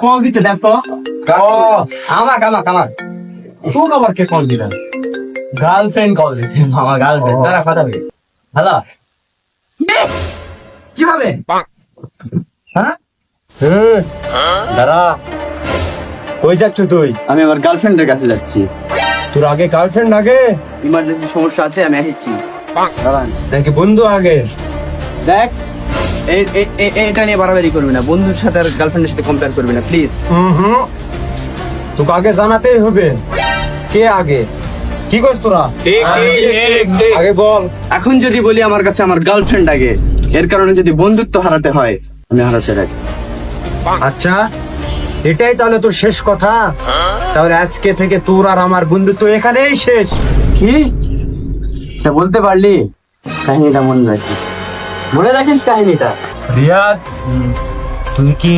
Call দিচ্ছে দেখ তো ও আমাক আমাক আমাক তোকে আবার কে কল দিলেন গার্লফ্রেন্ড কল দিছে মামা গার্লফ্রেন্ড দাঁড়া কথা বলি হ্যালো কীভাবে হ্যাঁ দাঁড়া কই যাচ্ছ তুই আমি আমার গার্লফ্রেন্ডের কাছে যাচ্ছি। তোর আগে গার্লফ্রেন্ড আগে? ইমার্জেন্সি সমস্যা আছে আমি আসছি। দাঁড়ান নাকি বন্ধু আগে। দেখ এটা নিয়ে বাড়াবাড়ি করবি না বন্ধুর সাথে আর গার্লফ্রেন্ডের সাথে কম্পেয়ার করবি না প্লিজ হুম তোকে আগে জানাতেই হবে। কে আগে? কি করছ তোরা? আগে বল। এখন যদি বলি আমার কাছে আমার গার্লফ্রেন্ড আগে এর কারণে যদি বন্ধুত্ব হারাতে হয় আমি হারাতে রাখি আচ্ছা এটাই তাহলে তোর শেষ কথা? তাহলে আজকে থেকে তোর আর আমার বন্ধুত্ব এখানেই শেষ। কি? তা বলতে পারলি? কাহিনীটা মনে রাখিস। মনে রাখিস কাহিনীটা। রিয়াদ তুই কি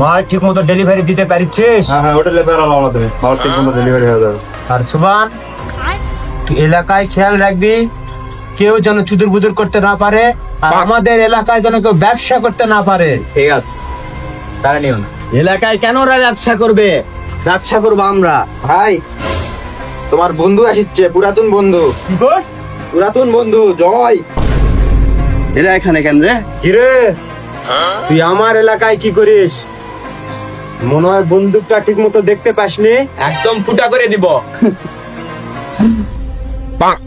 মাল ঠিক মতো ডেলিভারি দিতে পারছিস হ্যাঁ হ্যাঁ ওটা লেবার আমাদের। আমার ঠিক মতো ডেলিভারি হয়ে যাবে। আর সুবান তুই এলাকায় খেয়াল রাখবি কেউ যেন চুদুর বুদুর করতে না পারে আর আমাদের এলাকায় যেন কেউ ব্যবসা করতে না পারে। ঠিক আছে তারা নিও না। এলাকায় কেন ওরা ব্যবসা করবে? ব্যবসা করব আমরা। ভাই তোমার বন্ধু আসিচ্ছে পুরাতন বন্ধু। পুরাতন বন্ধু জয়। এরা এখানে কেন রে কিরে? তুই আমার এলাকায় কি করিস? মনে হয় বন্দুকটা ঠিক মতো দেখতে পাসনি? একদম ফুটা করে দিব।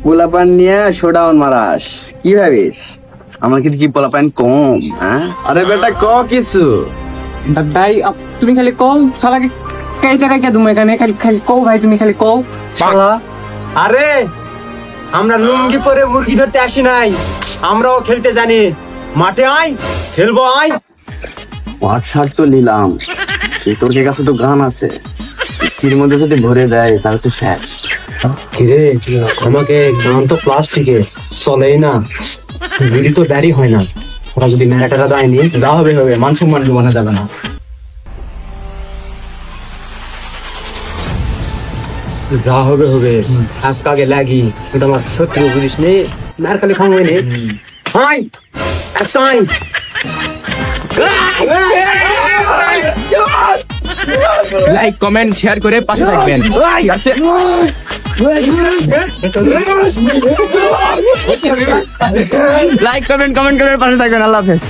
পোলাপান নিয়ে শোডাউন মারাস। কি ভাবিস? আমাকে কি পোলাপান কম হ্যাঁ? আরে বেটা ক কিছু? ভাই আপ- তুমি খালি কও শালাকে কেইটা রেখে তুমি এখানে। খালি খালি কও ভাই তুমি খালি কও। শালা। আরে আমরা লুঙ্গি পরে মুরগি ধরতে আসি নাই। আমরাও খেলতে জানি। মাঠে আয় খেলব আয়। পাট শার্ট তো নিলাম। তোর কাছে তো গান আছে। এর মধ্যে যদি ভরে দেয় তাহলে তো শেষ। কিরে আমাকে গান তো প্লাস্টিকে চলেই না। গুলি তো ব্যারি হয় না। ওরা যদি মেলাটারা দেয়নি যা হবে হবে। মান সম্মান জীবনে যাবে না। যা হবে হবে। আজকে আগে লাগি ওটা আমার শত্রু বুঝিস নি? মার খালি খাওয়াই নি হাই একটা লাইক কমেন্ট শেয়ার করে পাশে থাকবেন। লাইক কমেন্ট কমেন্ট করে পাশে থাকবেন। আল্লাহ হাফেজ।